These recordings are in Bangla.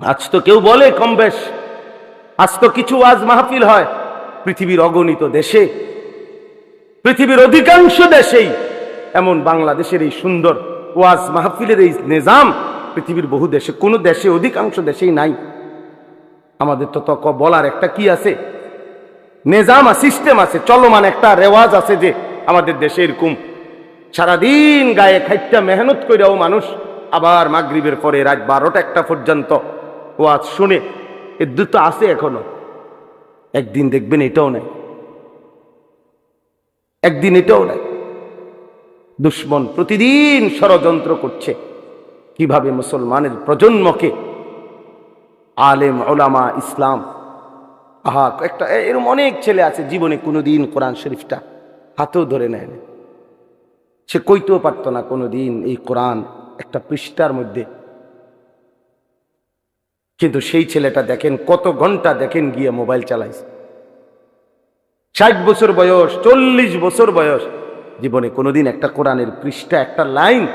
আজ তো কেউ বলে কম বেশ। আজ তো কিছু আজ মাহফিল হয় পৃথিবীর অগণিত দেশে, পৃথিবীর অধিকাংশ দেশেই এমন বাংলাদেশের এই সুন্দর ওয়াজ মাহফিলের এই নিজাম পৃথিবীর বহু দেশে, কোনো দেশে, অধিকাংশ দেশেই নাই। আমাদের তো তক বলার একটা কি আছে? নিজাম সিস্টেম আছে, চলমান একটা রেওয়াজ আছে যে আমাদের দেশে এরকম। সারাদিন গায়ে খাইটা মেহনত কইরাও মানুষ আবার মাগরিবের পরে রাত বারোটা একটা পর্যন্ত ওয়াজ শুনে, এ দুটো আছে এখনও। একদিন দেখবেন এটাও নাই। একদিন এটাও নাই। দুশ্মন প্রতিদিন ষড়যন্ত্র করছে। কীভাবে মুসলমানের প্রজন্মকে? আলেম ওলামা ইসলাম। আহা একটা এ- এরকম অনেক ছেলে আছে জীবনে কোনোদিন কোরআন শরীফটা হাতেও ধরে নেয় না। সে কইতেও পারতো না কোনোদিন এই কোরআন একটা পৃষ্ঠার মধ্যে কিন্তু সেই ছেলেটা দেখেন, কত ঘণ্টা দেখেন গিয়ে মোবাইল চালাইছে। ষাট বছর বয়স, চল্লিশ বছর বয়স, জীবনে কোনোদিন একটা কোরআনের পৃষ্ঠা, একটা লাইন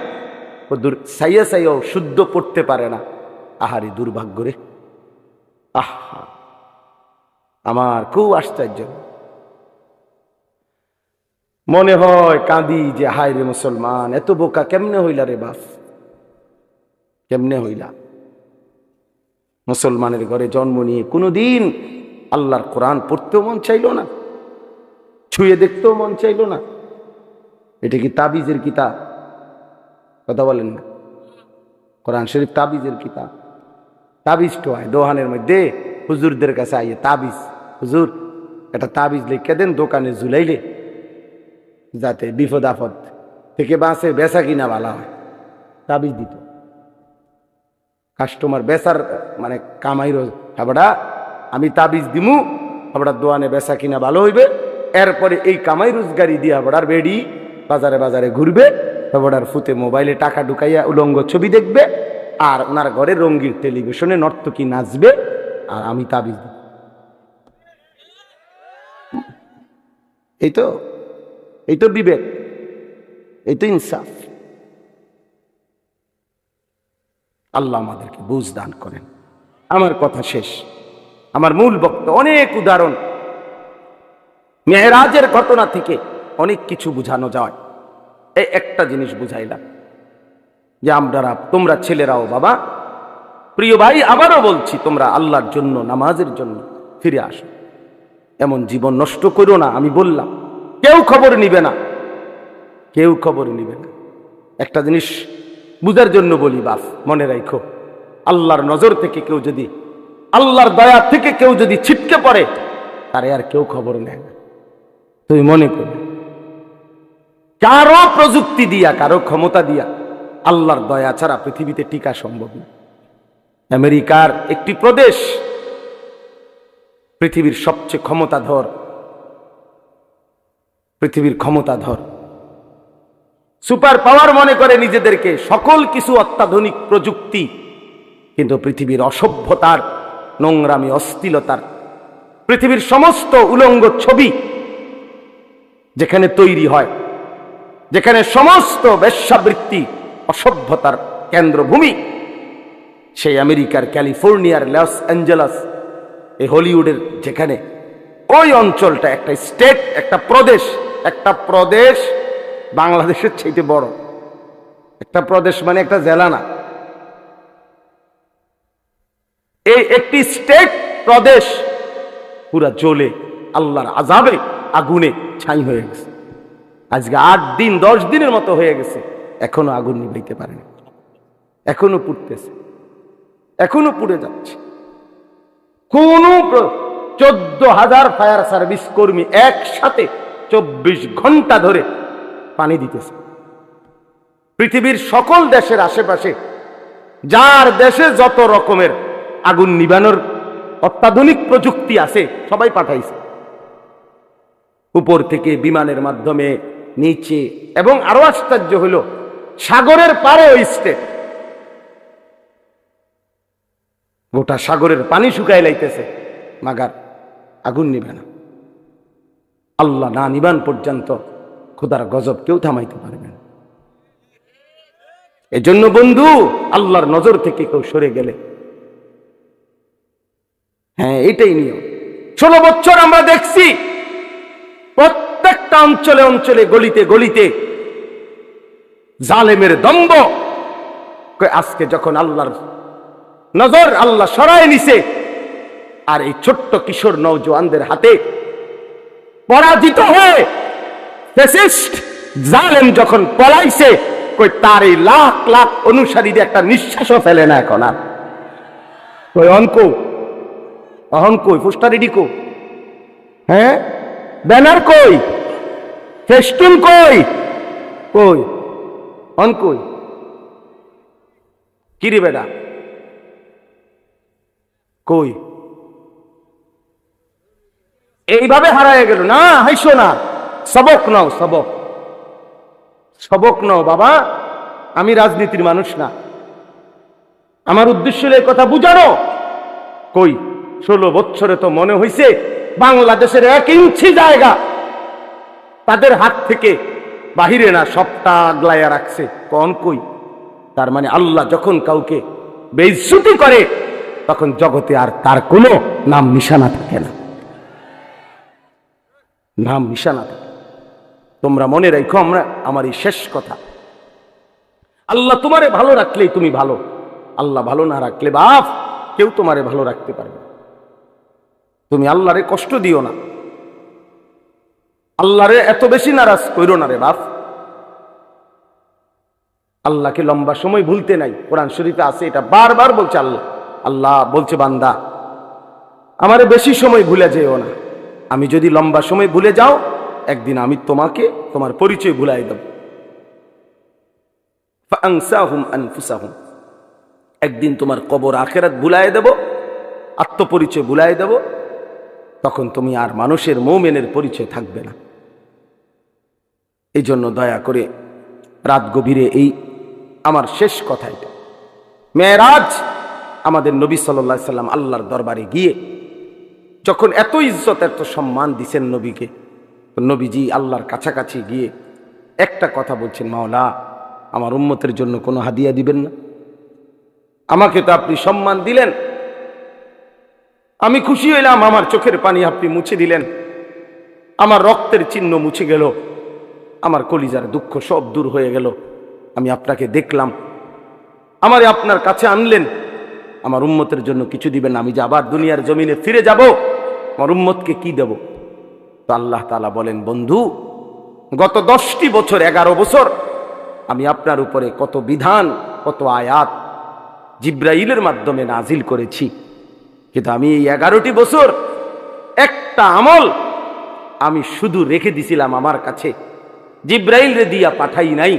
ও দূর সাইয়া সাইয়াও শুদ্ধ পড়তে পারে না। আহারি দুর্ভাগ্য রে। আহা, আমার খুব আশ্চর্য। মনে হয় কাঁদি যে হায় রে মুসলমান, এত বোকা কেমনে হইলা রে বাপ? কেমনে হইলা? মুসলমানের ঘরে জন্ম নিয়ে কোনোদিন আল্লাহর কোরআন পড়তেও মন চাইলো না, ছুঁয়ে দেখতেও মন চাইলো না। এটা কি তাবিজের কিতাব? কথা বলেন না। কোরআন শরীফ তাবিজের কিতাব। তাবিজ তো হয়, দোহানের মধ্যে হুজুরদের কাছে আইয়ে তাবিজ। হুজুর, একটা তাবিজ লিখে দেন দোকানে ঝুলাইলে, যাতে বিপদ আপদ থেকে বাঁচে, বেচা কিনা ভালো হয়। তাবিজ দিত। কাস্টমার বেচার মানে কামাই হাবড়া, আমি তাবিজ দিমু, হাবড়া দোয়ানে বেচা কিনা ভালো হইবে। এরপরে এই কামাই রোজগারি দিয়ে হাবড়ার বেডি বাজারে বাজারে ঘুরবে, হাবড়ার ফুতে মোবাইলে টাকা ঢুকাইয়া উলঙ্গ ছবি দেখবে, আর ওনার ঘরে রঙ্গিন টেলিভিশনে নর্তকী নাচবে, আর আমি তাবিজ এই তো এই তো বিবেক এই তো ইনসাফ। আল্লাহ আমাদেরকে বুঝ দান করেন। আমার কথা শেষ। আমার মূল বক্ত অনেক উদাহরণ। মেহরাজের ঘটনা থেকে অনেক কিছু বোঝানো যায়। এই একটা জিনিস বুঝাইলাম। যে আমরা তোমরা ছেলেরাও বাবা, প্রিয় ভাই, আবারও বলছি, তোমরা আল্লাহর জন্য, নামাজের জন্য ফিরে আসো। এমন জীবন নষ্ট করো না, আমি বললাম। কেউ খবর নিবে না। কেউ খবর নিবে না। একটা জিনিস বুঝার জন্য বলি, বাপ, মনে রাখো আল্লাহর নজর থেকে কেউ যদি, আল্লাহর দয়া থেকে কেউ যদি ছিটকে পড়ে, তারে আর কেউ খবর নেয় না। তুমি মনে করো, কারও প্রযুক্তি দিয়া, কারও ক্ষমতা দিয়া, আল্লাহর দয়া ছাড়া পৃথিবীতে টিকা সম্ভব না। আমেরিকার একটি প্রদেশ, পৃথিবীর সবচেয়ে ক্ষমতাধর, পৃথিবীর ক্ষমতাধর সুপার পাওয়ার মনে করে নিজেদেরকে সকল কিছু অত্যাধুনিক প্রযুক্তি, কিন্তু পৃথিবীর অসভ্যতার, নোংরামি, অস্থিলতার, পৃথিবীর সমস্ত উলঙ্গ ছবি যেখানে তৈরি হয়, যেখানে সমস্ত বেশ্যাবৃত্তি, অসভ্যতার কেন্দ্রভূমি, সেই আমেরিকার ক্যালিফোর্নিয়ার, লস অ্যাঞ্জেলাস, এই হলিউডের যেখানে ওই অঞ্চলটা একটা স্টেট, একটা প্রদেশ একটা প্রদেশ বাংলাদেশের চাইতে বড়। একটা প্রদেশ মানে একটা জেলা না। এই একটি স্টেট প্রদেশ পুরা জ্বলে, আল্লাহর আজাবে আগুনে ছাই হয়ে গেছে। আজকে আট দিন, দশ দিনের মতো হয়ে গেছে, এখনও আগুন নিভাইতে পারেনি এখনও পুড়তেছে। এখনও পুড়ে যাচ্ছে। কোন চোদ্দ হাজার ফায়ার সার্ভিস কর্মী একসাথে চব্বিশ ঘণ্টা ধরে পানি দিতেছে। পৃথিবীর সকল দেশের আশেপাশে, যার দেশে যত রকমের আগুন নিবানোর অত্যাধুনিক প্রযুক্তি আছে, সবাই পাঠাইছে। উপর থেকে বিমানের মাধ্যমে নিচে এবং আরও আশ্চর্য হলো, সাগরের পারে ওই স্টেট গোটা সাগরের পানি শুকাই লাইতেছে, মাগার আগুন নিবে না আল্লাহ না নিবান পর্যন্ত খোদার গজব কেউ থামাইতে পারবে না। এজন্য বন্ধু, আল্লাহর নজর থেকে কেউ সরে গেলে। হ্যাঁ এটাই নিয়ম। ষোলো বছর আমরা দেখছি, প্রত্যেকটা অঞ্চলে অঞ্চলে, গলিতে গলিতে জালেমের দম্ব আজকে যখন আল্লাহর নজর আল্লাহ সরায় নিছে, আর এই ছোট্ট কিশোর নৌজওয়ানদের হাতে পরাজিত হয়ে জালেম যখন পলাইছে, কই তার এই লাখ লাখ অনুসারীদের একটা নিঃশ্বাসও ফেলে না এখন আর। কই, অঙ্ক? অহন কই কো। হ্যাঁ? ব্যানার কই? ফেস্টুন কই? কই? অন কিরে বেটা? কই? এইভাবে হারায় গেল না? হাইসো না। সবক নাও, সবক। সবক নাও, বাবা। আমি রাজনীতির মানুষ না। আমার উদ্দেশ্য এই কথা বুঝানো। কই, ষোলো বছরে তো মনে হইছে বাংলাদেশের এক ইঞ্চি জায়গা তাদের হাত থেকে বাহিরে না সবটা আগলাইয়া রাখছে। কন কই? তার মানে আল্লাহ যখন কাউকে বেইজ্জতি করে, তখন জগতে আর তার কোনো নাম নিশানা থাকে না। নাম নিশানা থাকে তোমরা মনে রাখো, আমরা আমার এই শেষ কথা। আল্লাহ তোমারে ভালো রাখলেই তুমি ভালো। আল্লাহ ভালো না রাখলে বাপ, কেউ তোমারে ভালো রাখতে পারবে তুমি আল্লাহরে কষ্ট দিও না। আল্লাহরে এত বেশি নারাজ কইরো না রে বাপ। আল্লাহকে লম্বা সময় ভুলতে নাই। কোরআন শরীফে আছে, এটা বারবার বলছে আল্লাহ। আল্লাহ বলছে, বান্দা, আমারে বেশি সময় ভুলে যেও না। আমি যদি লম্বা সময় ভুলে যাও একদিন আমি তোমাকে তোমার পরিচয় ভুলাই দেব। একদিন তোমার কবর আখেরাত ভুলাই দেব, আত্মপরিচয় ভুলাই দেব, তখন তুমি আর মানুষের মৌমেনের পরিচয় থাকবে না। এই জন্য দয়া করে রাত গভীরে এই আমার শেষ কথা এটা। মেয়েরাজ আমাদের নবী সাল্লাম আল্লাহর দরবারে গিয়ে যখন এত ইজ্জত, এত সম্মান দিছেন নবীকে নবীজি আল্লাহর কাছাকাছি গিয়ে একটা কথা বলছেন, মাওলা, আমার উম্মতের জন্য কোনো হাদিয়া দিবেন না। আমাকে তো আপনি সম্মান দিলেন। আমি খুশি হইলাম, আমার চোখের পানি আপনি মুছে দিলেন। আমার রক্তের চিহ্ন মুছে গেল। আমার কলিজার দুঃখ সব দূর হয়ে গেল। আমি আপনাকে দেখলাম। আমারে আপনার কাছে আনলেন। আমার উম্মতের জন্য কিছু দিবেন। আমি যে আবার দুনিয়ার জমিনে ফিরে যাব, আমার উম্মতকে কি দেব? তো আল্লাহ তালা বলেন, বন্ধু, গত দশটি বছর, এগারো বছর আমি আপনার উপরে কত বিধান, কত আয়াত জিব্রাইলের মাধ্যমে নাজিল করেছি। কিন্তু আমি এই এগারোটি বছর একটা আমল আমি শুধু রেখে দিছিলাম আমার কাছে। জিব্রাইল রে দিয়া পাঠাই নাই।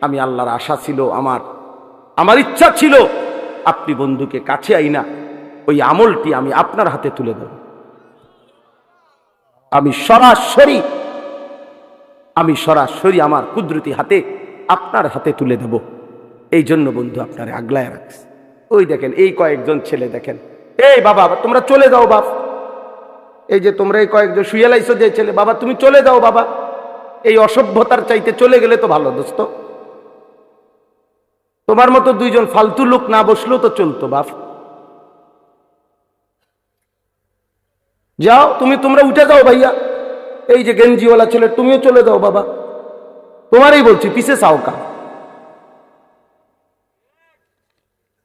আমি আল্লাহর আশা ছিল, আমার আমার ইচ্ছা ছিল, আপনি বন্ধুকে কাছে আইনা, ওই আমলটি আমি আপনার হাতে তুলে দেব আমি সরাসরি আমি সরাসরি আমার কুদরতি হাতে আপনার হাতে তুলে দেব। এই জন্য বন্ধু, আপনার আগলায় রাখছে। ওই দেখেন, এই কয়েকজন ছেলে দেখেন। এই বাবা, তোমরা চলে যাও বাপ। এই যে তোমরা এই কয়েকজন শুয়ে লাইছো যে ছেলে, বাবা, তুমি চলে যাও বাবা। এই অসভ্যতার চাইতে চলে গেলে তো ভালো, দোস্ত। তোমার মতো দুইজন ফালতু লোক না বসলেও তো চলতো বাপ। যাও, তুমি, তোমরা উঠে যাও ভাইয়া। এই যে গেঞ্জিওয়ালা ছেলে, তুমিও চলে যাও বাবা। তোমারই বলছি পিছে চাও কা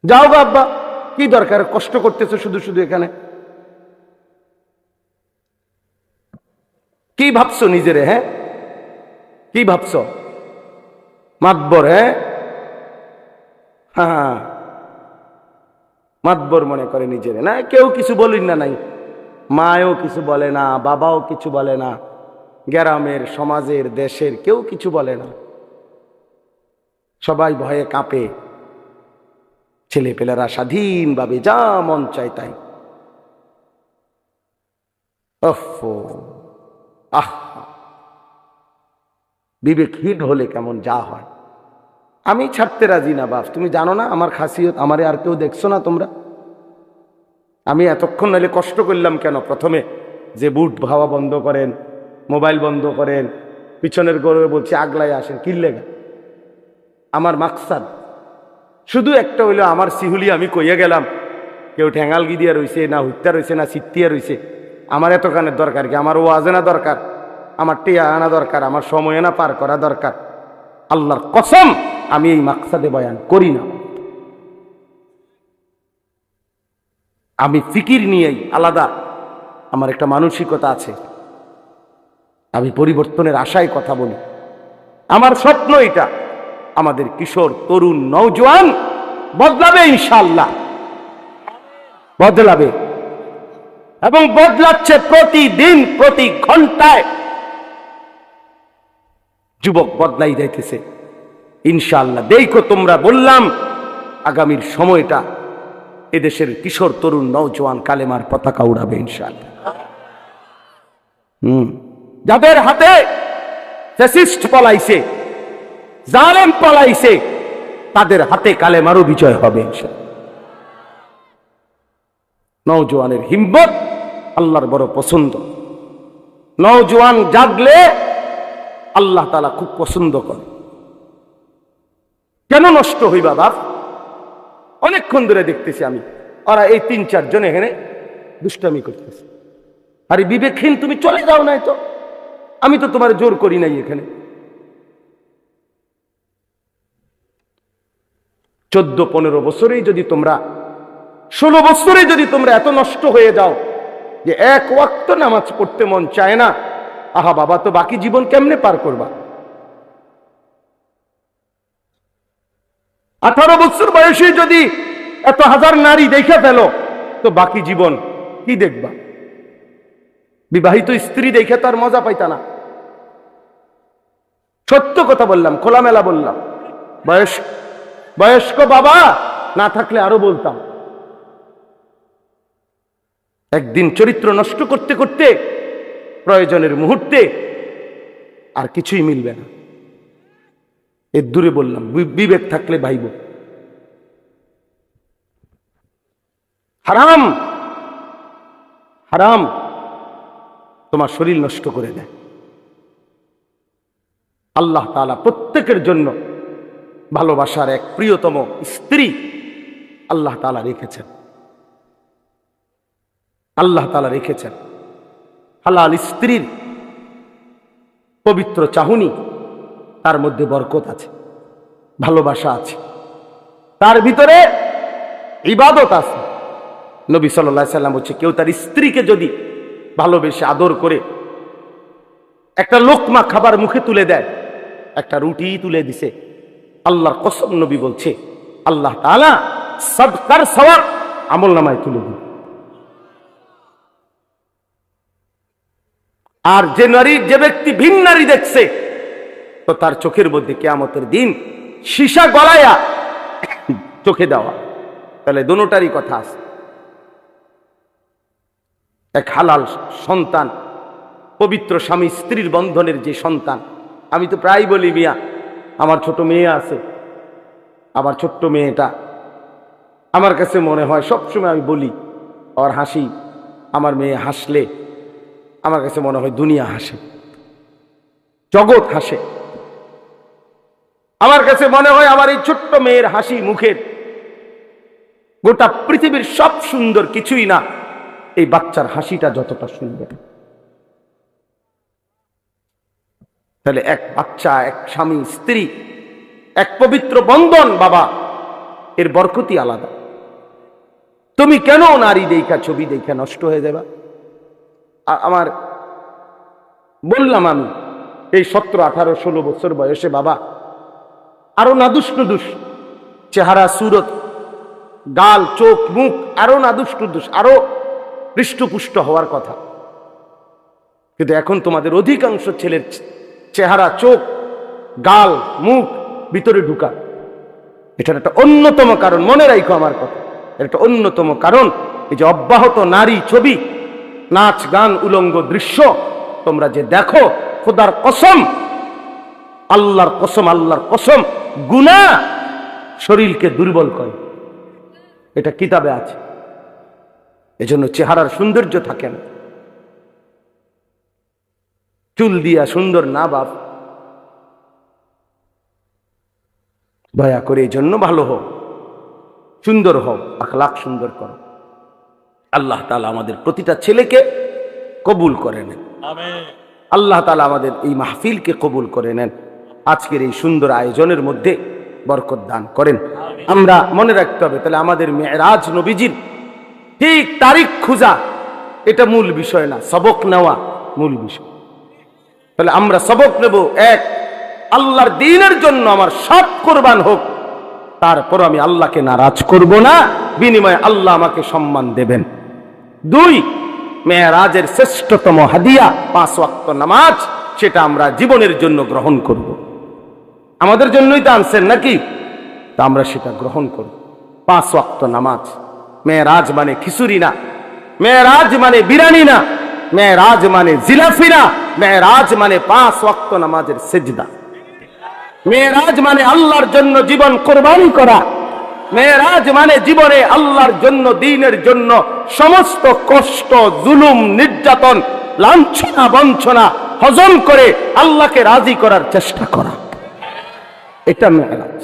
যাও গা আব্বা, কি দরকার? কষ্ট করতেছো শুধু শুধু এখানে। কি ভাবছ নিজেরে হ্যাঁ? কি ভাবছ? মাতবর হ্যাঁ? হ্যাঁ মাতবর মনে করে নিজেরে। না, কেউ কিছু বলিন না নাই। মায়ও কিছু বলে না, বাবাও কিছু বলে না, গ্রামের, সমাজের, দেশের কেউ কিছু বলে না। সবাই ভয়ে কাঁপে। ছেলেপেলেরা স্বাধীনভাবে যা মন চায় তাই। আহ। বিবেকহীন হলে কেমন যা হয়। আমি ছাড়তে রাজি না, বাপ। তুমি জানো না, আমার খাসিয়ত, আমারে আর কেউ দেখছ না তোমরা? আমি এতক্ষণ নাহলে কষ্ট করলাম কেন? প্রথমে যে বুট ভাওয়া বন্ধ করেন, মোবাইল বন্ধ করেন, পিছনের গরুয়ে বলছি, আগলায় আসেন কিল্লেগা আমার মাকসাদ, শুধু একটা হইল, আমার সিহুলি, আমি কইয়া গেলাম, কেউ ঠ্যাঙ্গালগি দিয়ে রইছে, না হুত্যা রইছে, না সিত্তিয়া রইছে, আমার এত কানের দরকার কি? আমার ওয়াজে না দরকার, আমার টিয়া আনা দরকার, আমার সময় না পার করা দরকার? আল্লাহর কসম, আমি এই মাকসাদে বয়ান করি না। আমি ফিকির নিয়েই আলাদা। আমার একটা মানসিকতা আছে। আমি পরিবর্তনের আশায় কথা বলি। আমার স্বপ্ন এটা। আমাদের কিশোর, তরুণ নৌজওয়ান বদলাবে ইনশাল্লাহ বদলাবে। এবং বদলাচ্ছে প্রতিদিন, প্রতি ঘন্টায়। যুবক বদলাই যাইতেছে। ইনশাল্লাহ দেখো তোমরা বললাম, আগামীর সময়টা এদেশের কিশোর, তরুণ নৌজওয়ান কালেমার পতাকা উড়াবে ইনশাল্লাহ হুম। যাদের হাতে পলাইছে, জালেম পলাইছে, তাদের হাতে কালেমারও বিজয় হবে ইনশাল্লাহ নৌজওয়ানের হিম্মত আল্লাহর বড় পছন্দ। নৌজওয়ান জাগলে আল্লাহ তালা খুব পছন্দ করে। কেন নষ্ট হইবা বাপ? অনেকক্ষণ ধরে দেখতেছি আমি। ওরা এই তিন, চারজন এখানে দুষ্টামি করতেছে। আরে বিবেকহীন, তুমি চলে যাও নাই তো। আমি তো তোমার জোর করি নাই এখানে। চোদ্দ, পনেরো বছরেই যদি তোমরা, ষোলো বছরে যদি তোমরা এত নষ্ট হয়ে যাও যে এক ওয়াক্ত নামাজ পড়তে মন চায় না, আহা বাবা, তো বাকি জীবন কেমনে পার করবা? আঠারো বছর বয়সে যদি এত হাজার নারী দেখে ফেলো, তো বাকি জীবন কি দেখবা? বিবাহিত স্ত্রী দেখে তার মজা পাইতা না। সত্য কথা বললাম, খোলামেলা বললাম। বয়স, বয়স্ক বাবা না থাকলে আরও বলতাম। একদিন চরিত্র নষ্ট করতে করতে প্রয়োজনের মুহূর্তে আর কিছুই মিলবে না। এর দূরে বললাম বিবেক থাকলে ভাইব। হারাম! হারাম! তোমার শরীর নষ্ট করে দেয়। আল্লাহ তাআলা প্রত্যেকের জন্য ভালোবাসার এক প্রিয়তম স্ত্রী আল্লাহ তাআলা রেখেছেন। আল্লাহ তালা রেখেছেন। হালাল স্ত্রীর পবিত্র চাহুনি তার মধ্যে বরকত আছে, ভালোবাসা আছে। তার ভিতরে ইবাদত আছে। নবী সাল্লাহ সাল্লাম হচ্ছে কেউ তার স্ত্রীকে যদি ভালোবেসে, আদর করে একটা লোকমা খাবার মুখে তুলে দেয়, একটা রুটি তুলে দিছে, আল্লাহর কসম নবী বলছে, আল্লাহ তাআলা সদকার সওয়াব আমল নামায় তুলে দিন আর যে নারী, যে ব্যক্তি ভিন নারী দেখছে তো তার চোখের মধ্যে কেয়ামতের দিন সীসা গলায়া চোখে দেওয়া। তাহলে দোনোটারই কথা আছে। এক হালাল সন্তান, পবিত্র স্বামী স্ত্রীর বন্ধনের যে সন্তান। আমি তো প্রায় বলি, মিয়া, আমার ছোট মেয়ে আছে, আমার ছোট্ট মেয়েটা। আমার কাছে মনে হয় সবসময় আমি বলি আর হাসি, আমার মেয়ে হাসলে, আমার কাছে মনে হয় দুনিয়া হাসে, জগৎ হাসে। আমার কাছে মনে হয় আমার এই ছোট্ট মেয়ের হাসি মুখের গোটা পৃথিবীর সব সুন্দর কিছুই না, এই বাচ্চার হাসিটা যতটা সুন্দর তাহলে এক বাচ্চা, এক স্বামী, স্ত্রী, এক পবিত্র বন্ধন, বাবা, এর বরকতি আলাদা। তুমি কেন নারী দেখা, ছবি দেখা নষ্ট হয়ে যাবা? আমার বললাম আমি, এই সতেরো, আঠারো, ষোলো বছর বয়সে বাবা আরও নাদুস নুদুস চেহারা, সুরত, গাল, চোখ, মুখ, আরও নাদুস নুদুস আরও হৃষ্টপুষ্ট হওয়ার কথা। কিন্তু এখন তোমাদের অধিকাংশ ছেলের চেহারা, চোখ, গাল, মুখ ভিতরে ঢুকা। এটার একটা অন্যতম কারণ, মনে রাখো আমার কথা। একটা অন্যতম কারণ, এই যে অব্যাহত নারী ছবি, নাচ, গান, উলঙ্গ দৃশ্য, তোমরা যে দেখো, খোদার কসম আল্লাহর কসম আল্লাহর কসম গুনা শরীরকে দুর্বল করে। এটা কিতাবে আছে। এজন্য চেহারার সৌন্দর্য থাকে না। চুল দিয়া সুন্দর না বাপ। দয়া করে এই জন্য ভালো হোক সুন্দর হও আখলাখ সুন্দর করো। আল্লাহ তালা আমাদের প্রতিটা ছেলেকে কবুল করে নেন। আল্লাহ তালা আমাদের এই মাহফিলকে কবুল করে নেন। আজকের এই সুন্দর আয়োজনের মধ্যে বরকত দান করেন। আমরা মনে রাখতে হবে, তাহলে আমাদের মেয়েরাজ নবীজির ঠিক তারিখ খুঁজা, এটা মূল বিষয় না, সবক নেওয়া মূল বিষয়। তাহলে আমরা সবক নেব, এক, আল্লাহর দিনের জন্য আমার সব কোরবান হোক তারপর আমি আল্লাহকে নারাজ করব না, বিনিময়ে আল্লাহ আমাকে সম্মান দেবেন। দুই, মেয়েরাজের শ্রেষ্ঠতম হাদিয়া, পাঁচ ওয়াক্ত নামাজ, সেটা আমরা জীবনের জন্য গ্রহণ করব। আমাদের জন্যই তো আনছেন নাকি? তা আমরা সেটা গ্রহণ করব। পাঁচ ওয়াক্ত নামাজ। মেয়েরাজ মানে খিচুড়ি না। মেয়েরাজ মানে বিরানি না। মেয়েরাজ মানে জিলাফি না। মেয়েরাজ মানে পাঁচ ওয়াক্ত নামাজের সেজদা। মেয়েরাজ মানে আল্লাহর জন্য জীবন কোরবানি করা। মেয়েরাজ মানে জীবনে আল্লাহর জন্য, দিনের জন্য সমস্ত কষ্ট, জুলুম, নির্যাতন, লাঞ্ছনা, বঞ্চনা হজম করে আল্লাহকে রাজি করার চেষ্টা করা। এটা মেয়েরাজ।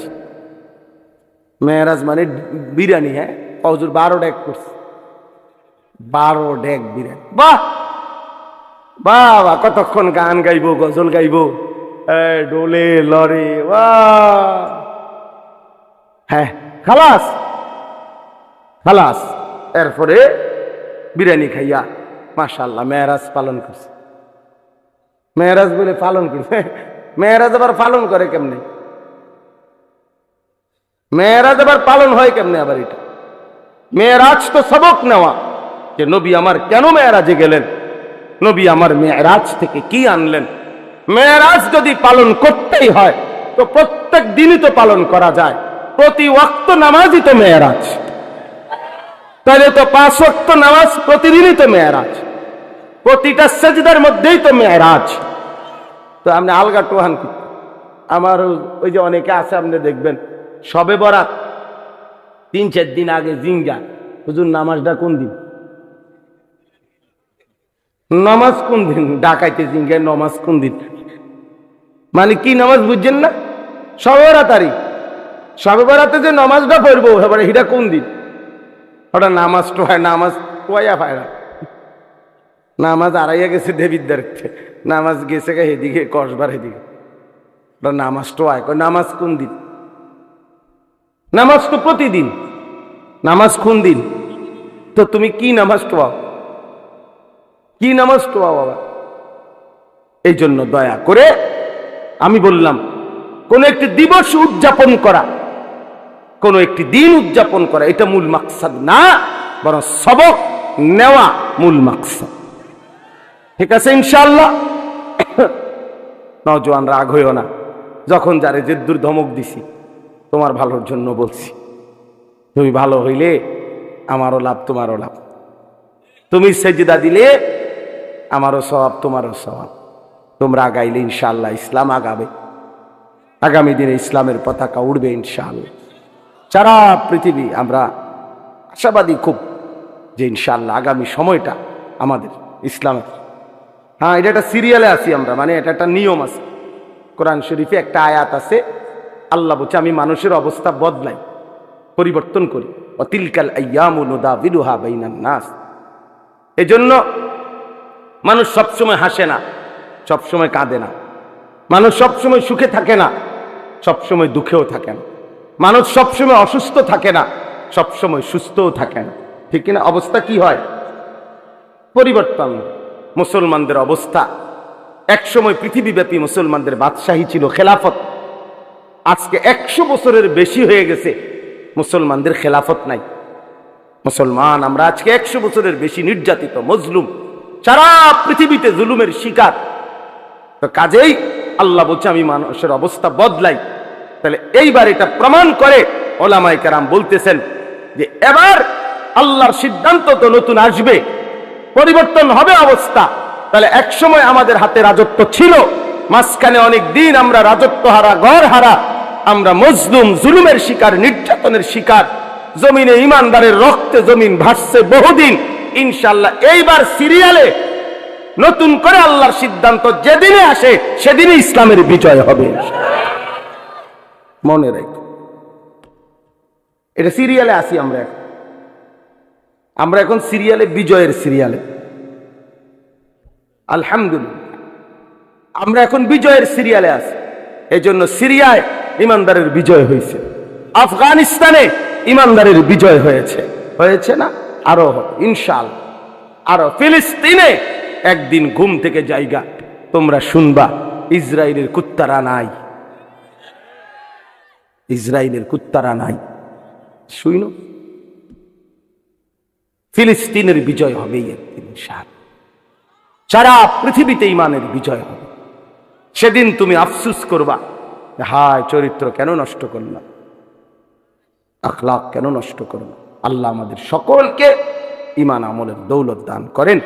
মেয়েরাজ মানে বিরিয়ানি হ্যাঁ? হজুর, বারো ডেক করছে। বারো ডেক বিরিয়ানি। বাহ! বাবা, কতক্ষণ গান গাইবো, গজল গাইবো? ডোলে লরে হ্যাঁ খালাস! খালাস! এরপরে বিরিয়ানি খাইয়া মাশাল্লাহ মেয়েরাজ পালন করছে। মেয়েরাজ বলে পালন করছে। মেয়েরাজ আবার পালন করে কেমনে? মেয়েরাজ আবার পালন হয় কেমনে আবার এটা? মেয়েরাজ তো সবক নেওয়া যে নবী আমার কেন মেয়েরাজে গেলেন? নবী আমার মেয়েরাজ থেকে কি আনলেন? মেয়েরাজ যদি পালন করতেই হয়, তো প্রত্যেক দিনই তো পালন করা যায়। প্রতি ওয়াক্ত নামাজই তো মেয়েরাজ। তাহলে তো পাঁচ ওয়াক্ত নামাজ প্রতিদিনই তো মেয়েরাজ। প্রতিটা সেজদার মধ্যেই তো মেয়েরাজ। তো আপনি আলগা টোহান আমার ওই যে অনেকে আছে, আপনি দেখবেন সবে বরাত। তিন চার দিন আগে জিঙ্গা। হুজুর, নামাজটা কোন দিন? নামাজ কোন দিন? ডাকাইতে জিঙ্গায় নামাজ কোন দিন? মানে কি নামাজ বুঝছেন না? সবে বরাতারি সবে বরাতে যে নামাজটা পড়ব, এবারে হিটা কোন দিন? ওটা নামাজ টোয়ায় নামাজ টোয়া পায় নামাজ আড়াইয়া গেছে দেবিদ্দার নামাজ গেছে গে হেদিকে কসবার হেদিকে ওটা নামাজ টোয়ায় নামাজ কোন দিন? নামাজ তো প্রতিদিন। নামাজ কোন দিন? তো তুমি কি নামাজ টোয়াও কি নামাজ টোয়াও বাবা? এই জন্য দয়া করে আমি বললাম, কোন একটি দিবস উদযাপন করা, কোন একটি দিন উদযাপন করা, এটা মূল মাকসাদ না, বরং সবক নেওয়া মূল মাকসাদ। ঠিক আছে ইনশাল্লাহ নজওয়ান রাগ হইও না। যখন যারে জেদ্দুর ধমক দিছি তোমার ভালোর জন্য বলছি। তুমি ভালো হইলে আমারও লাভ, তোমারও লাভ। তুমি সেজিদা দিলে আমারও স্বভাব তোমারও স্বভাব তোমরা আগাইলে ইনশাল্লাহ ইসলাম আগাবে। আগামী দিনে ইসলামের পতাকা উড়বে ইনশাআল্লাহ। সারা পৃথিবী আমরা আশাবাদী খুব যে ইনশাল্লাহ আগামী সময়টা আমাদের ইসলামের। হ্যাঁ এটা একটা সিরিয়ালে আছি আমরা মানে এটা একটা নিয়ম আছে। কোরআন শরীফে একটা আয়াত আছে আল্লাহ বলছে, আমি মানুষের অবস্থা বদলাই, পরিবর্তন করি। অতিলকাল নাস। এজন্য মানুষ সবসময় হাসে না, সবসময় কাঁদে না। মানুষ সবসময় সুখে থাকে না, সবসময় দুঃখেও থাকে না। মানুষ সবসময় অসুস্থ থাকে না, সবসময় সুস্থও থাকে না। ঠিক কিনা? অবস্থা কি হয়? পরিবর্তন। মুসলমানদের অবস্থা। একসময় পৃথিবীব্যাপী মুসলমানদের বাদশাহী ছিল খেলাফত। আজকে একশো বছরের বেশি হয়ে গেছে। মুসলমানদের খেলাফত নাই। মুসলমান, আমরা আজকে একশো বছরের বেশি নির্যাতিত, মজলুম। সারা পৃথিবীতে জুলুমের শিকার। তো কাজেই আল্লাহ বলছে, আমি মানুষের অবস্থা বদলাই। তাহলে এইবার এটা প্রমাণ করে ওলামাই কারাম বলতেছেন যে, এবার আল্লাহর সিদ্ধান্ত তো নতুন আসবে, পরিবর্তন হবে অবস্থা। তাহলে একসময় আমাদের হাতে রাজত্ব ছিল, মাঝখানে অনেক দিন আমরা রাজত্ব হারা ঘর হারা আমরা মজলুম জুলুমের শিকার, নির্যাতনের শিকার। জমিনে ইমানদারের রক্তে জমিন ভাসছে বহুদিন। ইনশাল্লাহ এইবার সিরিয়ালে নতুন করে আল্লাহর সিদ্ধান্ত যেদিনে আসে, সেদিনই ইসলামের বিজয় হবে। মনে রেখো। এটা সিরিয়ালে আসি আমরা এখন। আমরা এখন সিরিয়ালে, বিজয়ের সিরিয়ালে। আলহামদুলিল্লাহ। আমরা এখন বিজয়ের সিরিয়ালে আছি। এই জন্য সিরিয়ায় ইমানদারের বিজয় হয়েছে। আফগানিস্তানে ইমানদারের বিজয় হয়েছে। হয়েছে না? আরও ইনশাল। আরও। ফিলিস্তিনে একদিন ঘুম থেকে জায়গা। তোমরা শুনবা ইসরায়েলের কুত্তারা নাই। ইসরায়েলের কুত্তারা নাই। শুইন। ফিলিস্তিনের বিজয় হবেই একদিন, ইনশাল। সারা পৃথিবীতে ইমানের বিজয় হবে। সেদিন তুমি আফসুস করবা। হায়, চরিত্র কেন নষ্ট করলাম আখলাক কেন নষ্ট করলাম আল্লাহ আমাদের সকলকে ইমান আমলের দৌলত দান করেন।